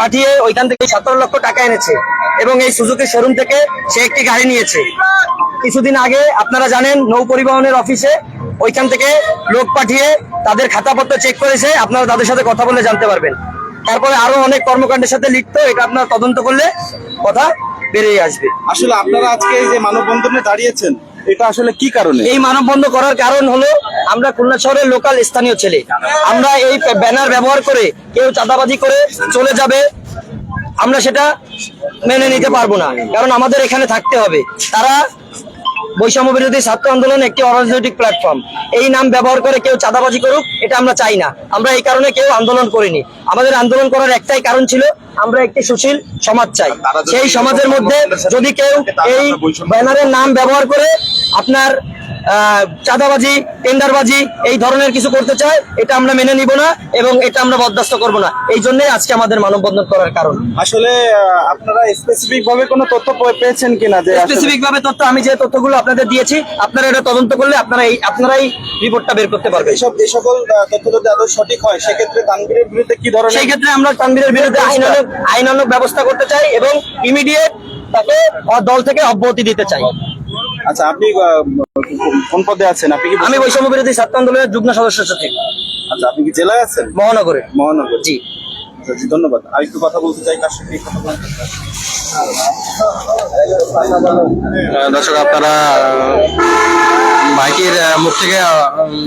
পাঠিয়ে ওইখান থেকে সতেরো লক্ষ টাকা এনেছে। এবং এই সুজুকি শোরুম থেকে সে একটি গাড়ি নিয়েছে। কিছুদিন আগে, আপনারা জানেন, নৌ পরিবহনের অফিসে ওইখান থেকে লোক পাঠিয়ে তাদের খাতাপত্র চেক করেছে। আপনারা তাদের সাথে কথা বলে জানতে পারবেন। তারপরে আরও অনেক কর্মকাণ্ডের সাথে লিপ্ত, এটা আপনারা তদন্ত করলে কথা বেরিয়ে আসবে। আসলে আপনারা আজকে এই যে মানববন্ধনে দাঁড়িয়েছেন এটা আসলে কি কারণে? এই মানববন্ধ করার কারণ হলো আমরা খুলনা শহরের লোকাল স্থানীয় ছেলে। আমরা এই ব্যানার ব্যবহার করে কেউ চাঁদাবাজি করে চলে যাবে, আমরা সেটা মেনে নিতে পারব না। কারণ আমাদের এখানে থাকতে হবে। তারা বৈষম্য বিরোধী ছাত্র আন্দোলন একটি অরাজনৈতিক প্ল্যাটফর্ম এই নাম ব্যবহার করে কেউ চাঁদাবাজি করুক এটা আমরা চাই না। আমরা এই কারণে কেউ আন্দোলন করিনি। আমাদের আন্দোলন করার একটাই কারণ ছিল আমরা একটি সুশীল সমাজ চাই। সেই সমাজের মধ্যে যদি কেউ এই ব্যানারের নাম ব্যবহার করে আপনার চাঁদাবাজি টেন্ডারবাজি এই ধরনের কিছু করতে চায় এটা আমরা মেনে নিব না এবং এটা আমরা বরদাস্ত করব না। এই জন্যই আজকে আমাদের মানববন্ধন করার কারণ। আসলে আপনারা স্পেসিফিক ভাবে কোনো তথ্য পেয়েছেন কিনা যে স্পেসিফিক ভাবে তথ্য আমি যে তথ্যগুলো আপনাদের দিয়েছি আপনারা এটা তদন্ত করলে আপনারা এই আপনারাই রিপোর্টটা বের করতে পারবেন। এইসব এই সকল তথ্য যদি আদৌ সঠিক হয় সেক্ষেত্রে তানভীরের বিরুদ্ধে কি ধরনের সেই ক্ষেত্রে আমরা তানভীরের বিরুদ্ধে আইনানুগ আইনানুগ ব্যবস্থা করতে চাই এবং ইমিডিয়েট তাকে দল থেকে অব্যাহতি দিতে চাই। আচ্ছা আপনি কোন পদে আছেন? আপনি কি আমি বৈষম্য বিরোধী ছাত্র আন্দোলনের যুগ্ম সদস্য সচিব। আচ্ছা আপনি কি জেলায় আছেন? মহানগরে। মহানগর। জি। আচ্ছা, জি ধন্যবাদ। আর একটু কথা বলতে চাই কার সাথে কথা বলতে? দর্শক আপনারা মাইকের মুখ থেকে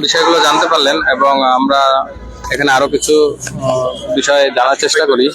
বিষয়গুলো জানতে পারলেন এবং আমরা এখানে আরও কিছু বিষয় জানার চেষ্টা করি।